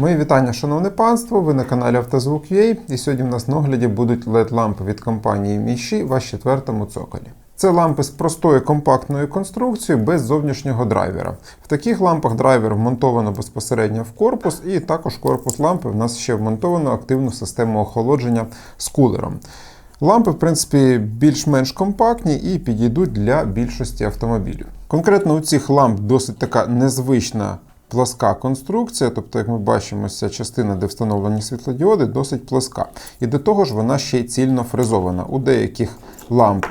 Мої вітання, шановне панство. Ви на каналі Автозвук.ua і сьогодні в нас на огляді будуть LED-лампи від компанії Міші в четвертому цоколі. Це лампи з простою компактною конструкцією без зовнішнього драйвера. В таких лампах драйвер вмонтовано безпосередньо в корпус, і також корпус лампи в нас ще вмонтовано активну систему охолодження з кулером. Лампи, в принципі, більш-менш компактні і підійдуть для більшості автомобілів. Конкретно у цих ламп досить така незвична пласка конструкція, тобто, як ми бачимо, ця частина, де встановлені світлодіоди, досить пласка. І до того ж, вона ще й цільно фрезована. У деяких ламп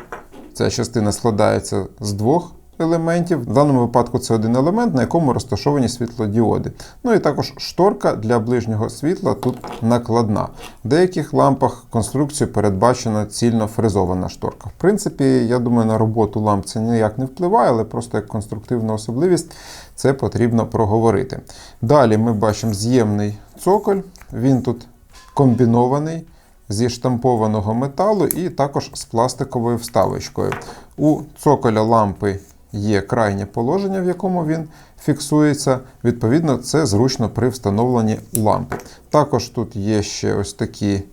ця частина складається з двох елементів. В даному випадку це один елемент, на якому розташовані світлодіоди. Ну і також шторка для ближнього світла тут накладна. В деяких лампах конструкцію передбачена цільно фрезована шторка. В принципі, я думаю, на роботу ламп це ніяк не впливає, але просто як конструктивна особливість це потрібно проговорити. Далі ми бачимо з'ємний цоколь, він тут комбінований. Зі штампованого металу і також з пластиковою вставочкою. У цоколя лампи є крайнє положення, в якому він фіксується. Відповідно, це зручно при встановленні лампи. Також тут є ще ось такі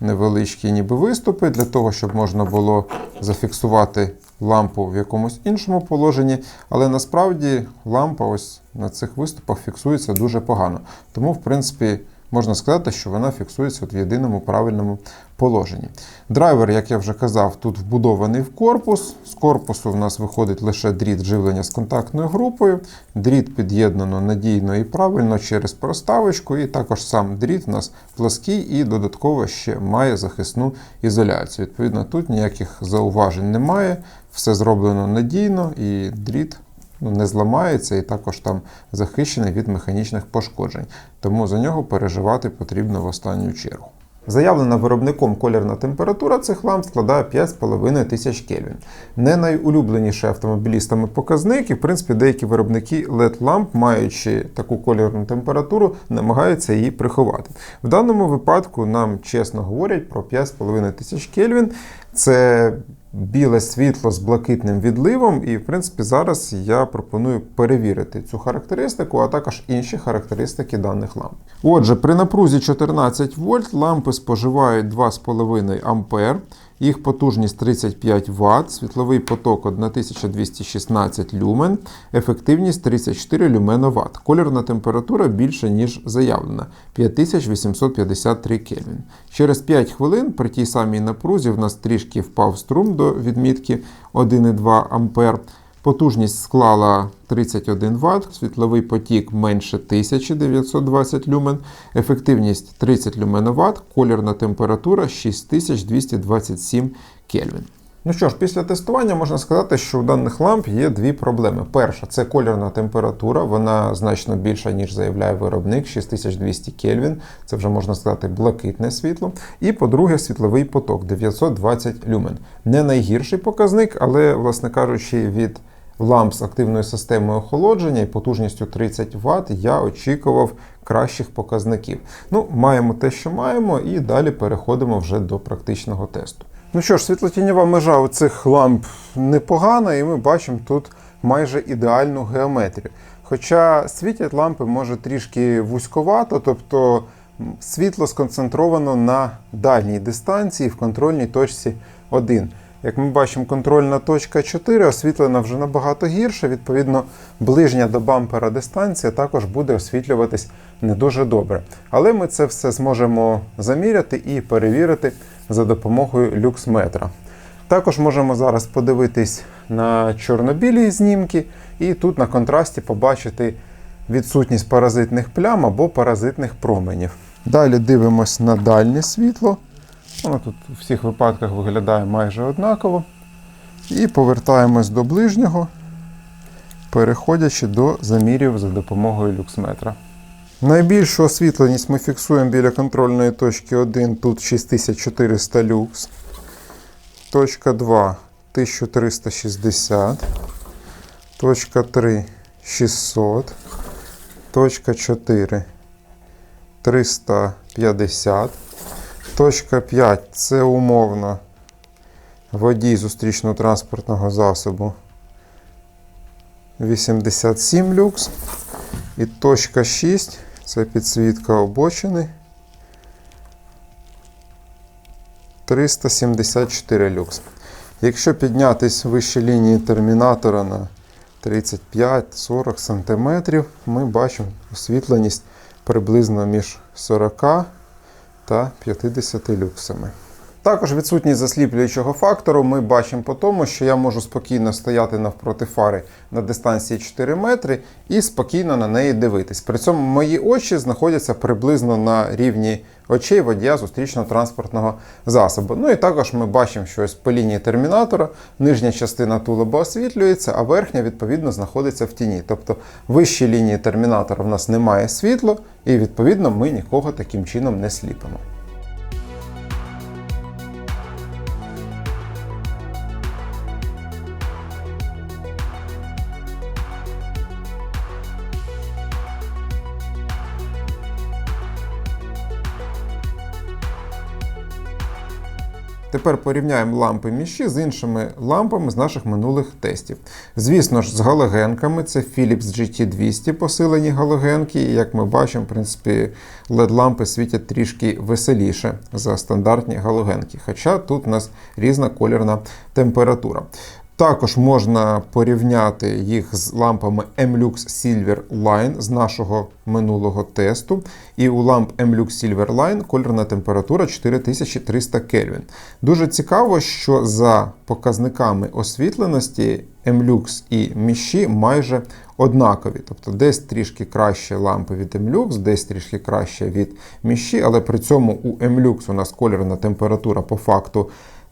невеличкі ніби виступи, для того, щоб можна було зафіксувати лампу в якомусь іншому положенні. Але насправді лампа ось на цих виступах фіксується дуже погано. Тому, в принципі, можна сказати, що вона фіксується от в єдиному правильному положенні. Драйвер, як я вже казав, тут вбудований в корпус. З корпусу в нас виходить лише дріт живлення з контактною групою. Дріт під'єднано надійно і правильно через проставочку, і також сам дріт у нас плаский і додатково ще має захисну ізоляцію. Відповідно, тут ніяких зауважень немає, все зроблено надійно і дріт не зламається і також там захищений від механічних пошкоджень. Тому за нього переживати потрібно в останню чергу. Заявлена виробником колірна температура цих ламп складає 5,5 тисяч Кельвін. Не найулюбленіший автомобілістами показник, і в принципі деякі виробники LED-ламп, маючи таку колірну температуру, намагаються її приховати. В даному випадку нам чесно говорять про 5,5 тисяч Кельвін. Це біле світло з блакитним відливом, і в принципі зараз я пропоную перевірити цю характеристику, а також інші характеристики даних ламп. Отже, при напрузі 14 вольт лампи споживають 2,5 ампер. Їх потужність 35 Вт, світловий поток 1216 люмен, ефективність 34 люмена Вт. Колірна температура більша, ніж заявлена 5853 Кельвін. Через 5 хвилин при тій самій напрузі в нас трішки впав струм до відмітки 1,2 А. Потужність склала 31 Вт, світловий потік менше 1920 люмен, ефективність 30 люменоват, колірна температура 6227 Кельвін. Ну що ж, після тестування можна сказати, що у даних ламп є дві проблеми. Перша це колірна температура, вона значно більша, ніж заявляє виробник 6200 Кельвін. Це вже можна сказати блакитне світло. І по-друге, світловий поток 920 люмен. Не найгірший показник, але, власне кажучи, від ламп з активною системою охолодження і потужністю 30 Вт я очікував кращих показників. Ну, маємо те, що маємо, і далі переходимо вже до практичного тесту. Ну що ж, світлотіньова межа у цих ламп непогана, і ми бачимо тут майже ідеальну геометрію. Хоча світять лампи може трішки вузьковато, тобто світло сконцентровано на дальній дистанції в контрольній точці 1. Як ми бачимо, контрольна точка 4 освітлена вже набагато гірше. Відповідно, ближня до бампера дистанція також буде освітлюватись не дуже добре. Але ми це все зможемо заміряти і перевірити за допомогою люксметра. Також можемо зараз подивитись на чорно-білі знімки, і тут на контрасті побачити відсутність паразитних плям або паразитних променів. Далі дивимось на дальнє світло. Воно тут у всіх випадках виглядає майже однаково. І повертаємось до ближнього, переходячи до замірів за допомогою люксметра. Найбільшу освітленість ми фіксуємо біля контрольної точки 1, тут 6400 люкс. Точка 2 1360. Точка 3 600. Точка 4 350. Точка 5 це умовно водій зустрічно-транспортного засобу 87 люкс. І точка 6 Це підсвітка обочини. 374 люкс. Якщо піднятись вище лінії термінатора на 35-40 см, ми бачимо освітленість приблизно між 40 та 50 люксами. Також відсутність засліплюючого фактору ми бачимо по тому, що я можу спокійно стояти навпроти фари на дистанції 4 метри і спокійно на неї дивитись. При цьому мої очі знаходяться приблизно на рівні очей водія зустрічного транспортного засобу. Ну і також ми бачимо, що ось по лінії термінатора нижня частина тулуба освітлюється, а верхня відповідно знаходиться в тіні. Тобто вищій лінії термінатора в нас немає світла, і відповідно ми нікого таким чином не сліпимо. Тепер порівняємо лампи міші з іншими лампами з наших минулих тестів. Звісно ж, з галогенками це Philips GT200 посилені галогенки. І як ми бачимо, в принципі, LED-лампи світять трішки веселіше за стандартні галогенки. Хоча тут у нас різна кольорна температура. Також можна порівняти їх з лампами MLux Silver Line з нашого минулого тесту. І у ламп MLux Silver Line кольорна температура 4300 Кельвін. Дуже цікаво, що за показниками освітленості MLux і міші майже однакові. Тобто десь трішки краще лампи від MLux, десь трішки краще від міші, але при цьому у MLux у нас кольорна температура по факту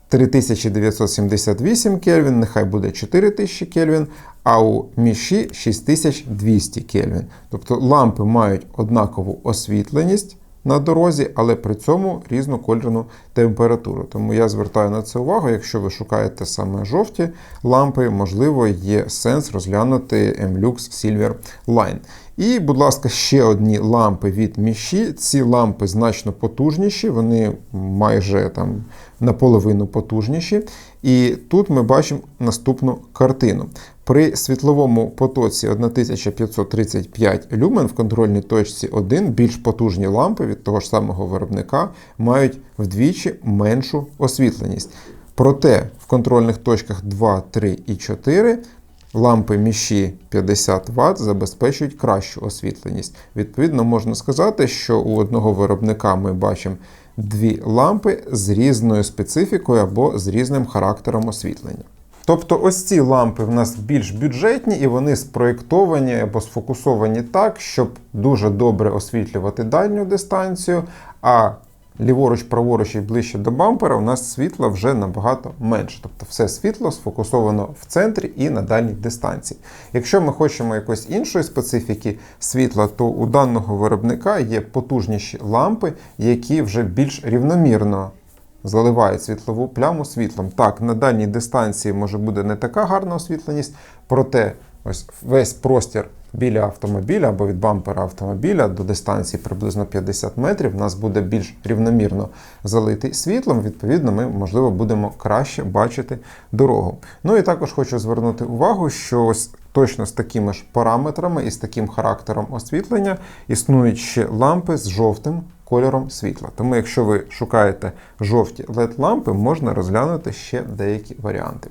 3978 Кельвін, нехай буде 4000 Кельвін, а у міші 6200 Кельвін. Тобто лампи мають однакову освітленість на дорозі, але при цьому різну кольорну температуру. Тому я звертаю на це увагу, якщо ви шукаєте саме жовті лампи, можливо, є сенс розглянути MLux Silver Line. І, будь ласка, ще одні лампи від міші. Ці лампи значно потужніші, вони майже там наполовину потужніші. І тут ми бачимо наступну картину. При світловому потоці 1535 люмен в контрольній точці 1 більш потужні лампи від того ж самого виробника мають вдвічі меншу освітленість. Проте в контрольних точках 2, 3 і 4 лампи міші 50 Вт забезпечують кращу освітленість. Відповідно, можна сказати, що у одного виробника ми бачимо дві лампи з різною специфікою або з різним характером освітлення. Тобто ось ці лампи в нас більш бюджетні і вони спроєктовані або сфокусовані так, щоб дуже добре освітлювати дальню дистанцію, а ліворуч, праворуч і ближче до бампера у нас світла вже набагато менше. Тобто все світло сфокусовано в центрі і на дальній дистанції. Якщо ми хочемо якоїсь іншої специфіки світла, то у даного виробника є потужніші лампи, які вже більш рівномірно заливають світлову пляму світлом. Так, на дальній дистанції може буде не така гарна освітленість, проте ось весь простір біля автомобіля або від бампера автомобіля до дистанції приблизно 50 метрів у нас буде більш рівномірно залитий світлом. Відповідно, ми, можливо, будемо краще бачити дорогу. Ну і також хочу звернути увагу, що ось точно з такими ж параметрами і з таким характером освітлення існують ще лампи з жовтим кольором світла. Тому, якщо ви шукаєте жовті LED-лампи, можна розглянути ще деякі варіанти.